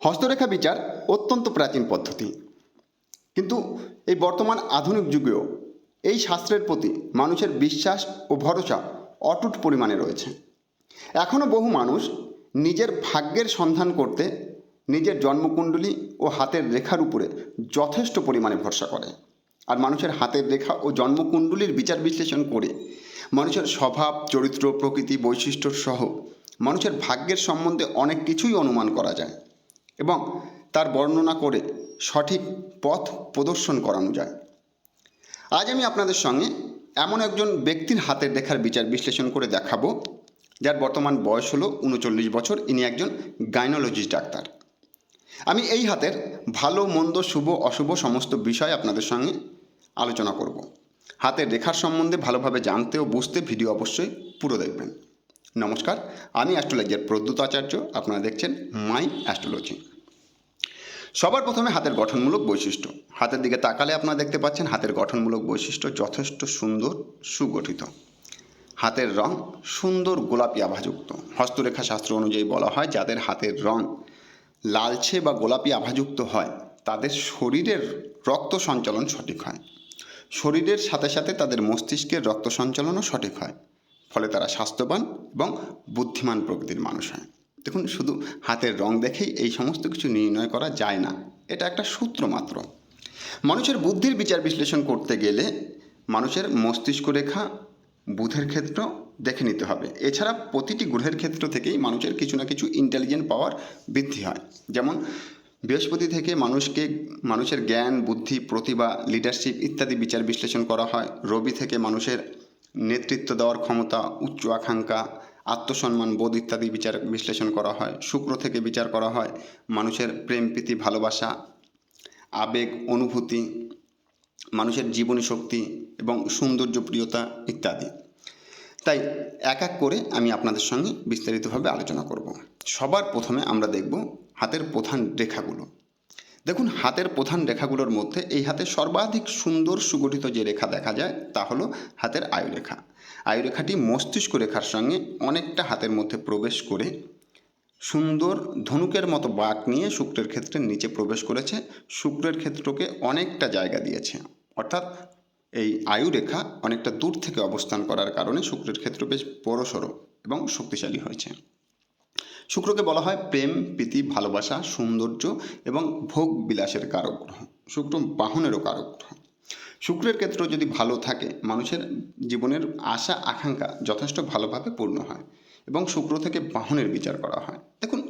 হস্তরেখা বিচার অত্যন্ত প্রাচীন পদ্ধতি। কিন্তু এই বর্তমান আধুনিক যুগেও এই শাস্ত্রের প্রতি মানুষের বিশ্বাস ও ভরসা অটুট পরিমাণে রয়েছে। এখনও বহু মানুষ নিজের ভাগ্যের সন্ধান করতে নিজের জন্মকুণ্ডলী ও হাতের রেখার উপরে যথেষ্ট পরিমাণে ভরসা করে। আর মানুষের হাতের রেখা ও জন্মকুণ্ডলীর বিচার বিশ্লেষণ করে মানুষের স্বভাব, চরিত্র, প্রকৃতি বৈশিষ্ট্য সহ মানুষের ভাগ্যের সম্বন্ধে অনেক কিছুই অনুমান করা যায়। এবং তার বর্ণনা করে সঠিক পথ প্রদর্শন করানো যায়। আজ আমি আপনাদের সঙ্গে এমন একজন ব্যক্তির হাতের রেখার বিচার বিশ্লেষণ করে দেখাবো, যার বর্তমান বয়স হলো উনচল্লিশ বছর। ইনি একজন গাইনোলজিস্ট ডাক্তার। আমি এই হাতের ভালো, মন্দ, শুভ, অশুভ সমস্ত বিষয় আপনাদের সঙ্গে আলোচনা করব। হাতের রেখার সম্বন্ধে ভালোভাবে জানতে ও বুঝতে ভিডিও অবশ্যই পুরো দেখবেন। নমস্কার, আমি অ্যাস্ট্রোলজার প্রদ্যুত আচার্য, আপনারা দেখছেন মাই অ্যাস্ট্রোলজি। সবার প্রথমে হাতের গঠনমূলক বৈশিষ্ট্য। হাতের দিকে তাকালে আপনারা দেখতে পাচ্ছেন হাতের গঠনমূলক বৈশিষ্ট্য যথেষ্ট সুন্দর, সুগঠিত। হাতের রং সুন্দর গোলাপি আভাযুক্ত। হস্তরেখা শাস্ত্র অনুযায়ী বলা হয়, যাদের হাতের রং লালচে বা গোলাপি আভাযুক্ত হয়, তাদের শরীরের রক্ত সঞ্চালন সঠিক হয়। শরীরের সাথে সাথে তাদের মস্তিষ্কের রক্ত সঞ্চালনও সঠিক হয়। ফলে তারা স্বাস্থ্যবান এবং বুদ্ধিমান প্রকৃতির মানুষ হয়। দেখুন, শুধু হাতের রং দেখেই এই সমস্ত কিছু নির্ণয় করা যায় না, এটা একটা সূত্র মাত্র। মানুষের বুদ্ধির বিচার বিশ্লেষণ করতে গেলে মানুষের মস্তিষ্ক রেখা বুধের ক্ষেত্র দেখে নিতে হবে। এছাড়া প্রতিটি গ্রহের ক্ষেত্র থেকেই মানুষের কিছু না কিছু ইন্টেলিজেন্ট পাওয়ার বৃদ্ধি হয়। যেমন, বৃহস্পতি থেকে মানুষকে, মানুষের জ্ঞান, বুদ্ধি, প্রতিভা লিডারশিপ ইত্যাদি বিচার বিশ্লেষণ করা হয়। রবি থেকে মানুষের নেতৃত্ব দেওয়ার ক্ষমতা, উচ্চ আকাঙ্ক্ষা, আত্মসম্মান, বোধ ইত্যাদি বিচার বিশ্লেষণ করা হয়। শুক্র থেকে বিচার করা হয় মানুষের প্রেম, প্রীতি, ভালোবাসা, আবেগ, অনুভূতি, মানুষের জীবনী শক্তি এবং সৌন্দর্য, প্রিয়তা ইত্যাদি। তাই এক এক করে আমি আপনাদের সঙ্গে বিস্তারিতভাবে আলোচনা করব। সবার প্রথমে আমরা দেখব হাতের প্রধান রেখাগুলো। দেখুন, হাতের প্রধান রেখাগুলোর মধ্যে এই হাতে সর্বাধিক সুন্দর সুগঠিত যে রেখা দেখা যায়, তা হলো হাতের আয়ুরেখা। আয়ুরেখাটি মস্তিষ্ক রেখার সঙ্গে অনেকটা হাতের মধ্যে প্রবেশ করে সুন্দর ধনুকের মতো বাঁক নিয়ে শুক্রের ক্ষেত্রের নিচে প্রবেশ করেছে। শুক্রের ক্ষেত্রকে অনেকটা জায়গা দিয়েছে। অর্থাৎ এই আয়ুরেখা অনেকটা দূর থেকে অবস্থান করার কারণে শুক্রের ক্ষেত্র বেশ বড়সড় এবং শক্তিশালী হয়েছে। শুক্রকে বলা হয় প্রেম, প্রীতি, ভালোবাসা, সৌন্দর্য এবং ভোগ বিলাসের কারক গ্রহ শুক্র বাহনেরও কারক গ্রহ শুক্রের ক্ষেত্র যদি ভালো থাকে, মানুষের জীবনের আশা, আকাঙ্ক্ষা যথেষ্ট ভালোভাবে পূর্ণ হয় এবং শুক্র থেকে বাহনের বিচার করা হয়। দেখুন,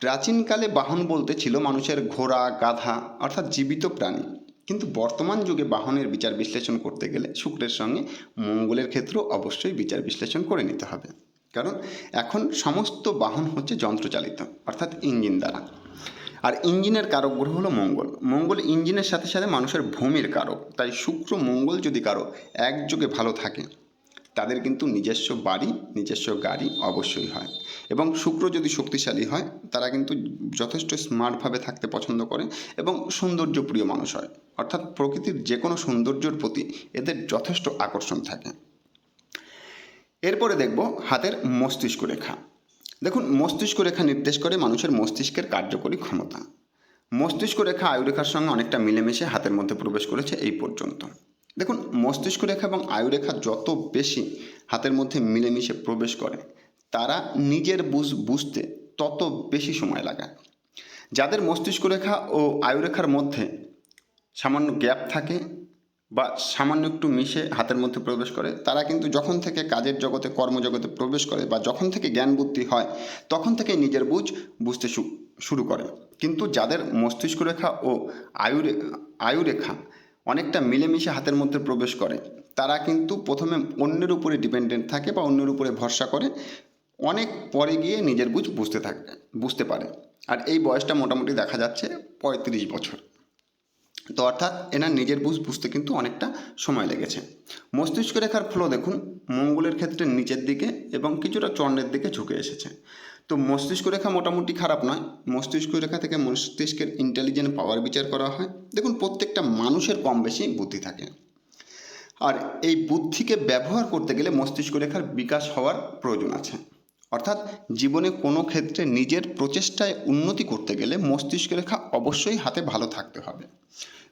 প্রাচীনকালে বাহন বলতে ছিল মানুষের ঘোড়া, গাধা অর্থাৎ জীবিত প্রাণী। কিন্তু বর্তমান যুগে বাহনের বিচার বিশ্লেষণ করতে গেলে শুক্রের সঙ্গে মঙ্গলের ক্ষেত্র অবশ্যই বিচার বিশ্লেষণ করে নিতে হবে। কারণ এখন সমস্ত বাহন হচ্ছে যন্ত্রচালিত, অর্থাৎ ইঞ্জিন দ্বারা। আর ইঞ্জিনের কারক গ্রহ হলো মঙ্গল। মঙ্গল ইঞ্জিনের সাথে সাথে মানুষের ভূমির কারক। তাই শুক্র, মঙ্গল যদি কারও একযোগে ভালো থাকে, তাদের কিন্তু নিজস্ব বাড়ি, নিজস্ব গাড়ি অবশ্যই হয়। এবং শুক্র যদি শক্তিশালী হয়, তারা কিন্তু যথেষ্ট স্মার্টভাবে থাকতে পছন্দ করে এবং সৌন্দর্যপ্রিয় মানুষ হয়। অর্থাৎ প্রকৃতির যে কোনো সৌন্দর্যের প্রতি এদের যথেষ্ট আকর্ষণ থাকে। এরপরে দেখব হাতের মস্তিষ্ক রেখা। দেখুন, মস্তিষ্ক রেখা নির্দেশ করে মানুষের মস্তিষ্কের কার্যকরী ক্ষমতা। মস্তিষ্ক রেখা আয়ুরেখার সঙ্গে অনেকটা মিলেমিশে হাতের মধ্যে প্রবেশ করেছে এই পর্যন্ত। দেখুন, মস্তিষ্ক রেখা এবং আয়ুরেখা যত বেশি হাতের মধ্যে মিলেমিশে প্রবেশ করে, তারা নিজের বুঝ, বুঝতে তত বেশি সময় লাগায়। যাদের মস্তিষ্ক রেখা ও আয়ুরেখার মধ্যে সামান্য গ্যাপ থাকে বা সামান্য একটু মিশে হাতের মধ্যে প্রবেশ করে, তারা কিন্তু যখন থেকে কাজের জগতে, কর্মজগতে প্রবেশ করে বা যখন থেকে জ্ঞান বুদ্ধি হয়, তখন থেকেই নিজের বুঝ বুঝতে শুরু করে। কিন্তু যাদের মস্তিষ্ক রেখা ও আয়ু আয়ুরে আয়ুরেখা অনেকটা মিলেমিশে হাতের মধ্যে প্রবেশ করে, তারা কিন্তু প্রথমে অন্যের উপরে ডিপেন্ডেন্ট থাকে বা অন্যের উপরে ভরসা করে, অনেক পরে গিয়ে নিজের বুঝ বুঝতে থাকে, বুঝতে পারে। আর এই বয়সটা মোটামুটি দেখা যাচ্ছে পঁয়ত্রিশ বছর। তো অর্থাৎ এনার নিজের বুঝ বুঝতে কিন্তু অনেকটা সময় লেগেছে। মস্তিষ্ক রেখার ফ্লো দেখুন, মঙ্গলের ক্ষেত্রে নিচের দিকে এবং কিছুটা চন্দ্রের দিকে ঝুঁকে এসেছে। তো মস্তিষ্ক রেখা মোটামুটি খারাপ নয়, মস্তিষ্ক রেখা থেকে মস্তিষ্কের ইন্টেলিজেন্ট পাওয়ার বিচার করা হয়। দেখুন, প্রত্যেকটা মানুষের কম বেশি বুদ্ধি থাকে। আর এই বুদ্ধিকে ব্যবহার করতে গেলে মস্তিষ্ক রেখার বিকাশ হওয়ার প্রয়োজন আছে। অর্থাৎ জীবনে কোনো ক্ষেত্রে নিজের প্রচেষ্টায় উন্নতি করতে গেলে মস্তিষ্ক রেখা অবশ্যই হাতে ভালো থাকতে হবে।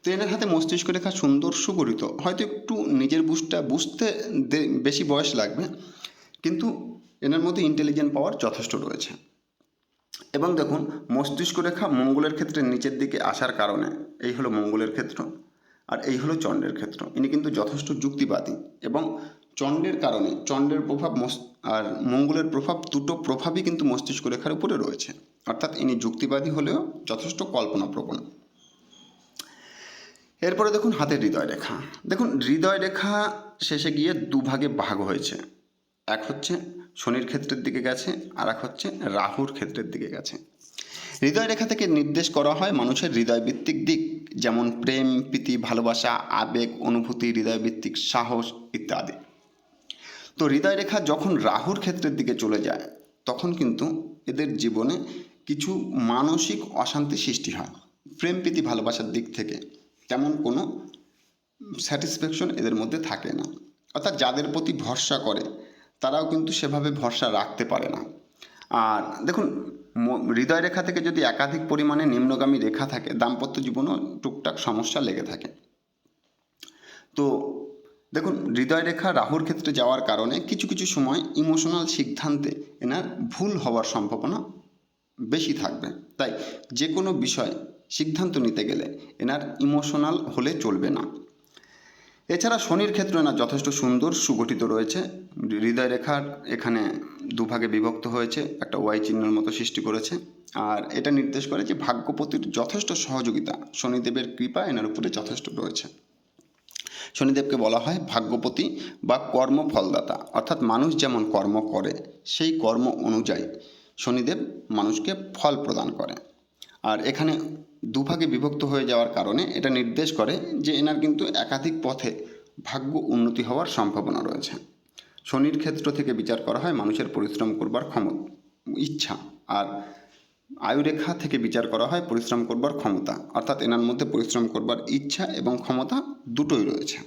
তো এনার হাতে মস্তিষ্ক রেখা সুন্দর সুগঠিত, হয়তো একটু নিজের বুঝটা বুঝতে বেশি বয়স লাগবে, কিন্তু এনার মধ্যে ইন্টেলিজেন্ট পাওয়ার যথেষ্ট রয়েছে। এবং দেখুন, মস্তিষ্ক রেখা মঙ্গলের ক্ষেত্রে নিচের দিকে আসার কারণে, এই হলো মঙ্গলের ক্ষেত্র, আর এই হলো চন্দ্রের ক্ষেত্র। ইনি কিন্তু যথেষ্ট যুক্তিবাদী এবং চন্দ্রের কারণে, চন্দ্রের প্রভাব মস- আর মঙ্গলের প্রভাব দুটো প্রভাবই কিন্তু মস্তিষ্ক রেখার উপরে রয়েছে। অর্থাৎ ইনি যুক্তিবাদী হলেও যথেষ্ট কল্পনাপ্রবণ। এরপরে দেখুন হাতের হৃদয় রেখা। দেখুন হৃদয় রেখা শেষে গিয়ে দুভাগে ভাগ হয়েছে। এক হচ্ছে শনির ক্ষেত্রের দিকে গেছে আর এক হচ্ছে রাহুর ক্ষেত্রের দিকে গেছে। হৃদয় রেখা থেকে নির্দেশ করা হয় মানুষের হৃদয়ভিত্তিক দিক, যেমন প্রেম, প্রীতি, ভালোবাসা, আবেগ, অনুভূতি, হৃদয়ভিত্তিক সাহস ইত্যাদি। তো হৃদয় রেখা যখন রাহুর ক্ষেত্রের দিকে চলে যায়, তখন কিন্তু এদের জীবনে কিছু মানসিক অশান্তি সৃষ্টি হয়, প্রেম প্রীতি ভালোবাসার দিক থেকে। তেমন কোনো স্যাটিসফ্যাকশন এদের মধ্যে থাকে না। অর্থাৎ যাদের প্রতি ভরসা করে, তারাও কিন্তু সেভাবে ভরসা রাখতে পারে না। আর দেখুন হৃদয় রেখা থেকে যদি একাধিক পরিমাণে নিম্নগামী রেখা থাকে, দাম্পত্য জীবনেও টুকটাক সমস্যা লেগে থাকে। তো দেখুন হৃদয় রেখা রাহুর ক্ষেত্রে যাওয়ার কারণে কিছু কিছু সময় ইমোশনাল সিদ্ধান্তে এনার ভুল হওয়ার সম্ভাবনা বেশি থাকবে। তাই যে কোনো বিষয় সিদ্ধান্ত নিতে গেলে এনার ইমোশনাল হলে চলবে না। এছাড়া শনির ক্ষেত্রে এনার যথেষ্ট সুন্দর সুগঠিত রয়েছে। হৃদয় রেখার এখানে দুভাগে বিভক্ত হয়েছে, একটা ওয়াই চিহ্নের মতো সৃষ্টি করেছে। আর এটা নির্দেশ করে যে ভাগ্যপতির যথেষ্ট সহযোগিতা শনিদেবের কৃপা এনার উপরে যথেষ্ট রয়েছে। শনিদেবকে বলা হয় ভাগ্যপতি বা কর্মফলদাতা অর্থাৎ মানুষ যেমন কর্ম করে, সেই কর্ম অনুযায়ী শনিদেব মানুষকে ফল প্রদান করে। আর এখানে দুভাগে বিভক্ত হয়ে যাওয়ার কারণে এটা নির্দেশ করে যে এনার কিন্তু একাধিক পথে ভাগ্য উন্নতি হওয়ার সম্ভাবনা রয়েছে। শনির ক্ষেত্র থেকে বিচার করা হয় মানুষের পরিশ্রম করবার ক্ষমতা, ইচ্ছা আর আয়ুরেখা থেকে বিচার করা হয় পরিশ্রম করবার ক্ষমতা। অর্থাৎ এনার মধ্যে পরিশ্রম করবার ইচ্ছা এবং ক্ষমতা দুটোই রয়েছে।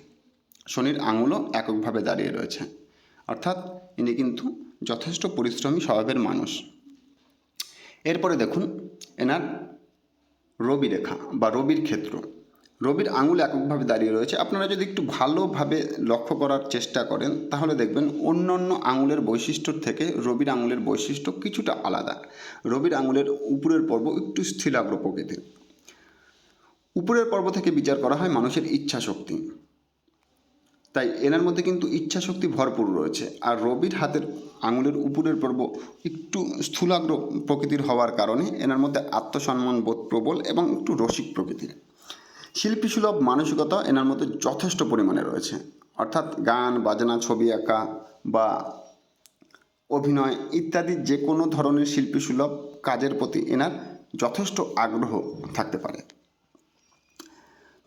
শনির আঙুলও এককভাবে দাঁড়িয়ে রয়েছে। অর্থাৎ ইনি কিন্তু যথেষ্ট পরিশ্রমী স্বভাবের মানুষ। এরপরে দেখুন, এনার রবি রেখা বা রবির ক্ষেত্র। রবির আঙুল এককভাবে দাঁড়িয়ে রয়েছে। আপনারা যদি একটু ভালোভাবে লক্ষ্য করার চেষ্টা করেন, তাহলে দেখবেন অন্য অন্য আঙুলের বৈশিষ্ট্যর থেকে রবির আঙুলের বৈশিষ্ট্য কিছুটা আলাদা। রবির আঙুলের উপরের পর্ব একটু স্থিলাগ্র প্রকৃতির। উপরের পর্ব থেকে বিচার করা হয় মানুষের ইচ্ছা শক্তি তাই এনার মধ্যে কিন্তু ইচ্ছা শক্তি ভরপুর রয়েছে। আর রবির হাতের আঙুলের উপরের পর্ব একটু স্থূলাগ্র প্রকৃতির হওয়ার কারণে এনার মধ্যে আত্মসম্মান বোধ প্রবল এবং একটু রসিক প্রকৃতির। শিল্পী সুলভ মানসিকতা এনার মধ্যে যথেষ্ট পরিমাণে রয়েছে। অর্থাৎ গান, বাজনা, ছবি আঁকা বা অভিনয় ইত্যাদি যে কোনো ধরনের শিল্পী সুলভ কাজের প্রতি এনার যথেষ্ট আগ্রহ থাকতে পারে।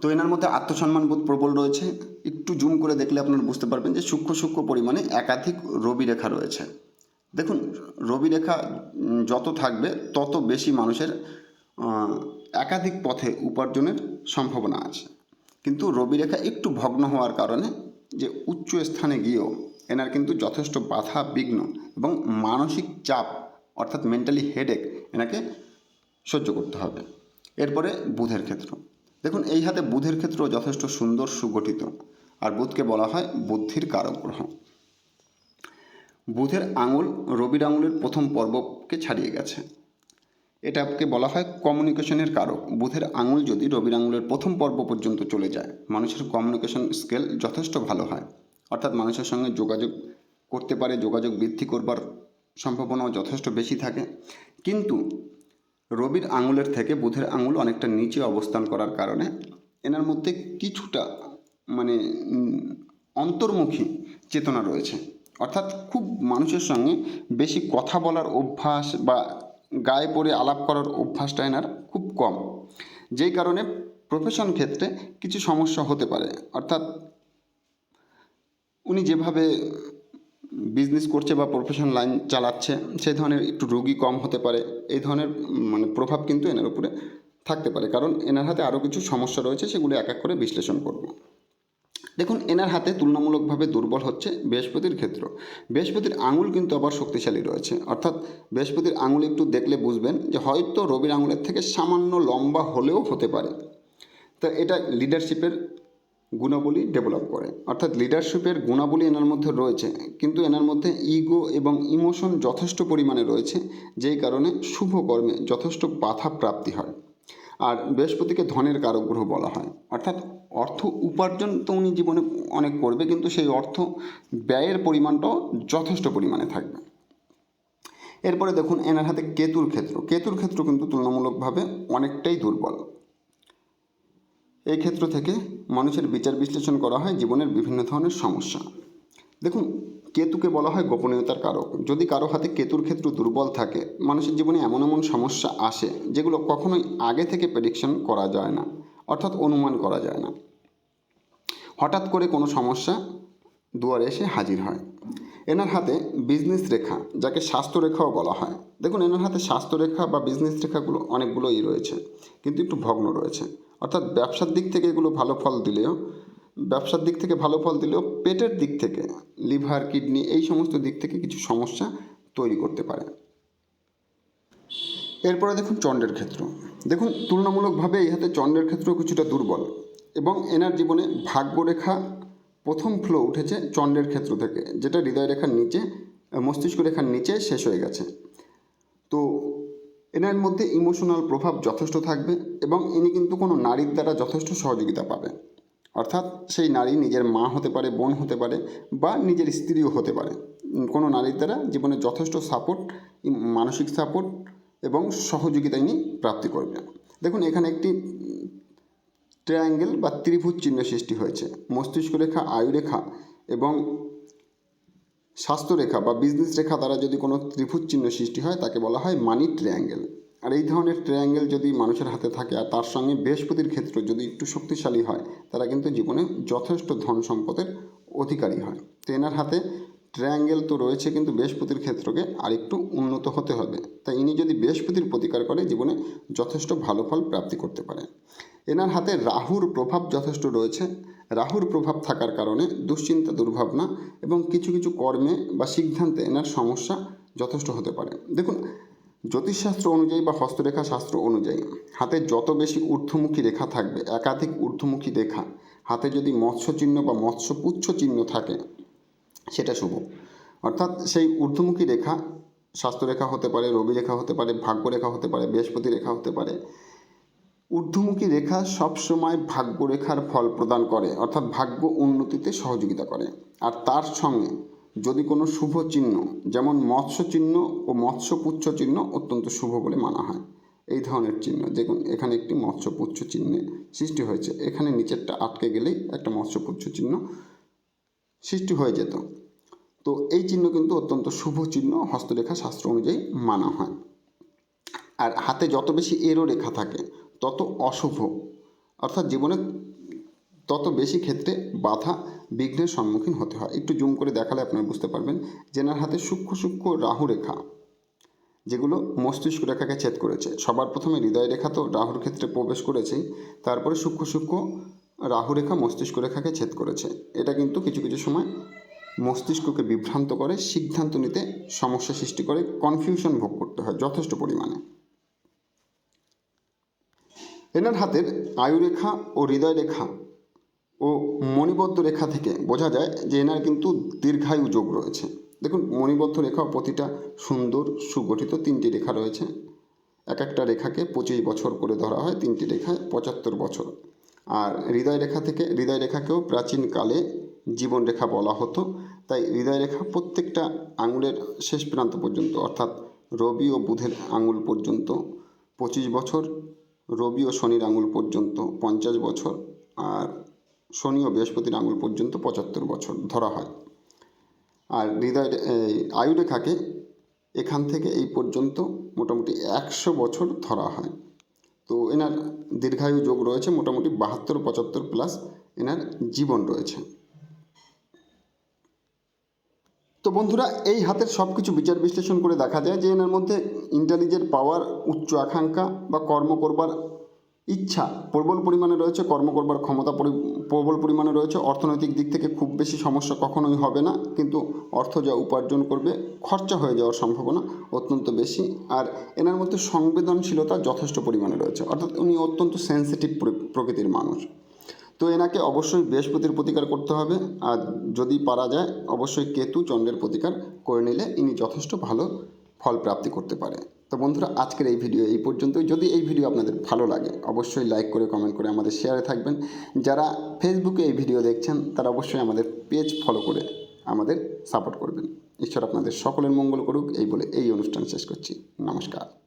তো এনার মধ্যে আত্মসম্মানবোধ প্রবল রয়েছে। একটু জুম করে দেখলে আপনারা বুঝতে পারবেন যে সূক্ষ্ম সূক্ষ্ম পরিমাণে একাধিক রবি রেখা রয়েছে। দেখুন রবি রেখা যত থাকবে, তত বেশি মানুষের একাধিক পথে উপার্জনের সম্ভাবনা আছে। কিন্তু রবি রেখা একটু ভগ্ন হওয়ার কারণে যে উচ্চ স্থানে গিয়েও এনার কিন্তু যথেষ্ট বাধা, বিঘ্ন এবং মানসিক চাপ, অর্থাৎ মেন্টালি হেডেক এনাকে সহ্য করতে হবে। এরপরে বুধের ক্ষেত্র। দেখুন, এই হাতে বুধের ক্ষেত্র যথেষ্ট সুন্দর, সুগঠিত। আর বুধকে বলা হয় বুদ্ধির কারক গ্রহ বুধের আঙুল রবির আঙুলের প্রথম পর্বকে ছাড়িয়ে গেছে। এটাকে বলা হয় কমিউনিকেশনের কারক। বুধের আঙুল যদি রবির আঙুলের প্রথম পর্ব পর্যন্ত চলে যায়, মানুষের কমিউনিকেশন স্কেল যথেষ্ট ভালো হয়। অর্থাৎ মানুষের সঙ্গে যোগাযোগ করতে পারে, যোগাযোগ বৃদ্ধি করবার সম্ভাবনাও যথেষ্ট বেশি থাকে। কিন্তু রবির আঙুলের থেকে বুধের আঙুল অনেকটা নিচে অবস্থান করার কারণে এনার মধ্যে কিছুটা মানে অন্তর্মুখী চেতনা রয়েছে। অর্থাৎ খুব মানুষের সঙ্গে বেশি কথা বলার অভ্যাস বা গায়ে পড়ে আলাপ করার অভ্যাসটা এনার খুব কম। যেই কারণে প্রফেশন ক্ষেত্রে কিছু সমস্যা হতে পারে। অর্থাৎ উনি যেভাবে বিজনেস করছে বা প্রফেশন লাইন চালাচ্ছে, সেই ধরনের একটু রোগী কম হতে পারে। এই ধরনের মানে প্রভাব কিন্তু এনার উপরে থাকতে পারে। কারণ এনার হাতে আরও কিছু সমস্যা রয়েছে, সেগুলো এক এক করে বিশ্লেষণ করব। দেখুন, এনার হাতে তুলনামূলকভাবে দুর্বল হচ্ছে বৃহস্পতির ক্ষেত্র। বৃহস্পতির আঙুল কিন্তু আবার শক্তিশালী রয়েছে। অর্থাৎ বৃহস্পতির আঙুল একটু দেখলে বুঝবেন যে হয়তো রবির আঙুলের থেকে সামান্য লম্বা হলেও হতে পারে। তো এটা লিডারশিপের গুণাবলী ডেভেলপ করে। অর্থাৎ লিডারশিপের গুণাবলী এনার মধ্যে রয়েছে। কিন্তু এনার মধ্যে ইগো এবং ইমোশন যথেষ্ট পরিমাণে রয়েছে, যেই কারণে শুভ কর্মে যথেষ্ট বাধা প্রাপ্তি হয়। আর বৃহস্পতিকে ধনের কারক গ্রহ বলা হয়। অর্থাৎ অর্থ উপার্জন তো উনি জীবনে অনেক করবে, কিন্তু সেই অর্থ ব্যয়ের পরিমাণটাও যথেষ্ট পরিমাণে থাকবে। এরপরে দেখুন এনার হাতে কেতুর ক্ষেত্র। কেতুর ক্ষেত্র কিন্তু তুলনামূলকভাবে অনেকটাই দুর্বল। এই ক্ষেত্র থেকে মানুষের বিচার বিশ্লেষণ করা হয় জীবনের বিভিন্ন ধরনের সমস্যা। দেখুন কেতুকে বলা হয় গোপনীয়তার কারক। যদি কারও হাতে কেতুর ক্ষেত্র দুর্বল থাকে, মানুষের জীবনে এমন এমন সমস্যা আসে, যেগুলো কখনোই আগে থেকে প্রেডিকশন করা যায় না, অর্থাৎ অনুমান করা যায় না। হঠাৎ করে কোনো সমস্যা দুয়ারে এসে হাজির হয়। এনার হাতে বিজনেস রেখা, যাকে স্বাস্থ্য রেখাও বলা হয়। দেখুন, এনার হাতে স্বাস্থ্য রেখা বা বিজনেস রেখাগুলো অনেকগুলোই রয়েছে, কিন্তু একটু ভগ্ন রয়েছে। অর্থাৎ ব্যবসার দিক থেকে এগুলো ভালো ফল দিলেও ব্যবসার দিক থেকে ভালো ফল দিলেও পেটের দিক থেকে লিভার, কিডনি এই সমস্ত দিক থেকে কিছু সমস্যা তৈরি করতে পারে। এরপরে দেখুন চন্ডের ক্ষেত্র। দেখুন তুলনামূলকভাবে এই হাতে চন্ডের ক্ষেত্র কিছুটা দুর্বল এবং এনার জীবনে ভাগ্যরেখা প্রথম ফ্লো উঠেছে চন্ডের ক্ষেত্র থেকে, যেটা হৃদয় রেখার নিচে, মস্তিষ্ক রেখার নিচে শেষ হয়ে গেছে। তো এনার মধ্যে ইমোশনাল প্রভাব যথেষ্ট থাকবে এবং ইনি কিন্তু কোনো নারীর দ্বারা যথেষ্ট সহযোগিতা পাবে। অর্থাৎ সেই নারী নিজের মা হতে পারে, বোন হতে পারে বা নিজের স্ত্রীও হতে পারে। কোনো নারীর দ্বারা জীবনে যথেষ্ট সাপোর্ট মানসিক সাপোর্ট এবং সহযোগিতা ইনি প্রাপ্তি করবে দেখুন, এখানে একটি ট্রায়াঙ্গেল বা ত্রিভুজ চিহ্ন সৃষ্টি হয়েছে। মস্তিষ্ক রেখা, আয়ু রেখা এবং স্বাস্থ্য রেখা বা বিজনেস রেখা দ্বারা যদি কোনো ত্রিভুজ চিহ্ন সৃষ্টি হয়, তাকে বলা হয় মানি ট্রায়াঙ্গেল আর এই ধরনের ট্রায়াঙ্গেল যদি মানুষের হাতে থাকে আর তার সঙ্গে বৃহস্পতির ক্ষেত্র যদি একটু শক্তিশালী হয়, তারা কিন্তু জীবনে যথেষ্ট ধন সম্পদের অধিকারী হয়। তো এনার হাতে ট্রায়াঙ্গেল তো রয়েছে, কিন্তু বৃহস্পতির ক্ষেত্রকে আরেকটু উন্নত হতে হবে। তাই ইনি যদি বৃহস্পতির প্রতিকার করে, জীবনে যথেষ্ট ভালো ফল প্রাপ্তি করতে পারে। এনার হাতে রাহুর প্রভাব যথেষ্ট রয়েছে। রাহুর প্রভাব থাকার কারণে দুশ্চিন্তা, দুর্ভাবনা এবং কিছু কিছু কর্মে বা সিদ্ধান্তে এনার সমস্যা যথেষ্ট হতে পারে। দেখুন জ্যোতিষশাস্ত্র অনুযায়ী বা হস্তরেখা শাস্ত্র অনুযায়ী, হাতে যত বেশি ঊর্ধ্বমুখী রেখা থাকবে, একাধিক ঊর্ধ্বমুখী রেখা, হাতে যদি মৎস্য চিহ্ন বা মৎস্যপুচ্ছ চিহ্ন থাকে, সেটা শুভ। অর্থাৎ সেই ঊর্ধ্বমুখী রেখা স্বাস্থ্যরেখা হতে পারে রবি রেখা হতে পারে ভাগ্য রেখা হতে পারে, বৃহস্পতি রেখা হতে পারে, ঊর্ধ্বমুখী রেখা সবসময় ভাগ্য রেখার ফল প্রদান করে, অর্থাৎ ভাগ্য উন্নতিতে সহযোগিতা করে। আর তার সঙ্গে যদি কোনো শুভ চিহ্ন, যেমন মৎস্য চিহ্ন ও মৎস্যপুচ্ছ চিহ্ন অত্যন্ত শুভ বলে মানা হয়। এই ধরনের চিহ্ন, দেখুন, এখানে একটি মৎস্যপুচ্ছ চিহ্নে সৃষ্টি হয়েছে। এখানে নিচেরটা আটকে গেলেই একটা মৎস্যপুচ্ছ চিহ্ন সৃষ্টি হয়ে যেত। তো এই চিহ্ন কিন্তু অত্যন্ত শুভ চিহ্ন হস্তরেখা শাস্ত্র অনুযায়ী মানা হয়। আর হাতে যত বেশি এরও রেখা থাকে, তত অশুভ। অর্থাৎ জীবনে তত বেশি ক্ষেত্রে বাধা বিঘ্নের সম্মুখীন হতে হয়। একটু জুম করে দেখালে আপনারা বুঝতে পারবেন। যেনার হাতে সূক্ষ্ম সূক্ষ্ম রাহু রেখা, যেগুলো মস্তিষ্ক রেখাকে ছেদ করেছে। সবার প্রথমে হৃদয় রেখা তো রাহুর ক্ষেত্রে প্রবেশ করেছেই। তারপরে সূক্ষ্ম সূক্ষ্ম রাহু রেখা মস্তিষ্ক রেখাকে ছেদ করেছে। এটা কিন্তু কিছু কিছু সময় মস্তিষ্ককে বিভ্রান্ত করে, সিদ্ধান্ত নিতে সমস্যা সৃষ্টি করে কনফিউশন ভোগ করতে হয় যথেষ্ট পরিমাণে। এনার হাতের আয়ুরেখা ও হৃদয় রেখা ও মণিবদ্ধ রেখা থেকে বোঝা যায় যে এনার কিন্তু দীর্ঘায়ু যোগ রয়েছে। দেখুন, মণিবদ্ধ রেখা প্রতিটা সুন্দর সুগঠিত তিনটি রেখা রয়েছে। এক একটা রেখাকে পঁচিশ বছর করে ধরা হয়, তিনটি রেখায় পঁচাত্তর বছর। আর হৃদয় রেখা থেকে, হৃদয় রেখাকেও প্রাচীনকালে জীবন রেখা বলা হতো। তাই হৃদয় রেখা প্রত্যেকটা আঙুলের শেষ প্রান্ত পর্যন্ত, অর্থাৎ রবি ও বুধের আঙুল পর্যন্ত পঁচিশ বছর, রবি ও শনির আঙুল পর্যন্ত পঞ্চাশ বছর, আর শনি ও বৃহস্পতির আঙুল পর্যন্ত পঁচাত্তর বছর ধরা হয়। আর হৃদয় আয়ুরেখাকে এখান থেকে এই পর্যন্ত মোটামুটি একশো বছর ধরা হয়। তো এনার দীর্ঘায়ু যোগ রয়েছে, মোটামুটি বাহাত্তর, পঁচাত্তর প্লাস এনার জীবন রয়েছে। তো বন্ধুরা, এই হাতের সব কিছু বিচার বিশ্লেষণ করে দেখা যায় যে এনার মধ্যে ইন্টেলিজেন্ট পাওয়ার উচ্চ আকাঙ্ক্ষা বা কর্ম করবার ইচ্ছা, প্রবল পরিমাণে রয়েছে, কর্ম করবার ক্ষমতা পরি- প্রবল পরিমাণে রয়েছে, অর্থনৈতিক দিক থেকে খুব বেশি সমস্যা কখনোই হবে না, কিন্তু অর্থ যা উপার্জন করবে, খরচা হয়ে যাওয়ার সম্ভাবনা অত্যন্ত বেশি, আর এনার মধ্যে সংবেদনশীলতা যথেষ্ট পরিমাণে রয়েছে, অর্থাৎ উনি অত্যন্ত সেন্সিটিভ প্রকৃতির মানুষ। তো এনাকে অবশ্যই বৃহস্পতির প্রতিকার করতে হবে, আর যদি পারা যায়, অবশ্যই কেতু চন্দ্রের প্রতিকার করে নিলে ইনি যথেষ্ট ভালো ফল প্রাপ্তি করতে পারে। তো বন্ধুরা, আজকের এই ভিডিও এই পর্যন্তই। যদি এই ভিডিও আপনাদের ভালো লাগে, অবশ্যই লাইক করে কমেন্ট করে আমাদের শেয়ারে থাকবেন। যারা ফেসবুকে এই ভিডিও দেখছেন, তারা অবশ্যই আমাদের পেজ ফলো করে আমাদের সাপোর্ট করবেন। ঈশ্বর আপনাদের সকলের মঙ্গল করুক, এই বলে এই অনুষ্ঠান শেষ করছি। নমস্কার।